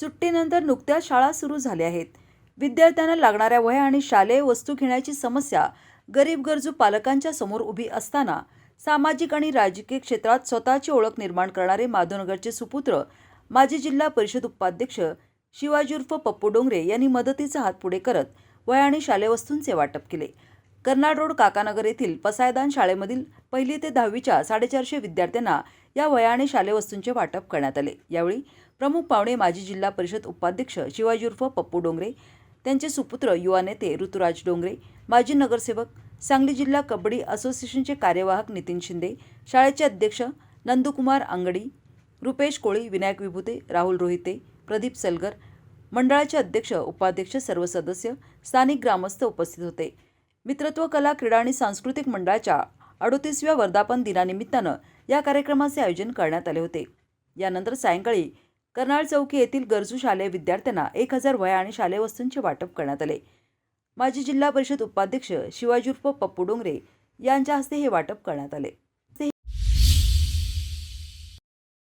सुट्टीनंतर नुकत्याच शाळा सुरू झाल्या आहेत. विद्यार्थ्यांना लागणाऱ्या वह्या आणि शालेय वस्तू घेण्याची समस्या गरीब गरजू पालकांच्या समोर उभी असताना सामाजिक आणि राजकीय क्षेत्रात स्वतःची ओळख निर्माण करणारे माधवनगरचे सुपुत्र माजी जिल्हा परिषद उपाध्यक्ष शिवाजी उर्फ पप्पू डोंगरे यांनी मदतीचा हात पुढे करत वह्या आणि शालेय वस्तूंचे वाटप केले. कर्नाड रोड काकानगर येथील पसायदान शाळेमधील पहिली ते दहावीच्या साडेचारशे विद्यार्थ्यांना या वयाने शालेय वस्तूंचे वाटप करण्यात आले. यावेळी प्रमुख पाहुणे माजी जिल्हा परिषद उपाध्यक्ष शिवाजी उर्फ पप्पू डोंगरे त्यांचे सुपुत्र युवा नेते ऋतुराज डोंगरे माजी नगरसेवक सांगली जिल्हा कबड्डी असोसिएशनचे कार्यवाहक नितीन शिंदे शाळेचे अध्यक्ष नंदुकुमार अंगडी रुपेश कोळी विनायक विभूते राहुल रोहिते प्रदीप सलगर मंडळाचे अध्यक्ष उपाध्यक्ष सर्व सदस्य स्थानिक ग्रामस्थ उपस्थित होते. मित्रत्व कला क्रीडा आणि सांस्कृतिक मंडळाच्या अडोतीसव्या वर्धापन दिनानिमित्तानं या कार्यक्रमाचे आयोजन करण्यात आले होते. यानंतर सायंकाळी कर्नाळ चौकी येथील गरजू शालेय विद्यार्थ्यांना एक हजार वया आणि शालेय वस्तूंचे वाटप करण्यात आले. माजी जिल्हा परिषद उपाध्यक्ष शिवाजी उर्फ पप्पू डोंगरे यांच्या हस्ते हे वाटप करण्यात आले.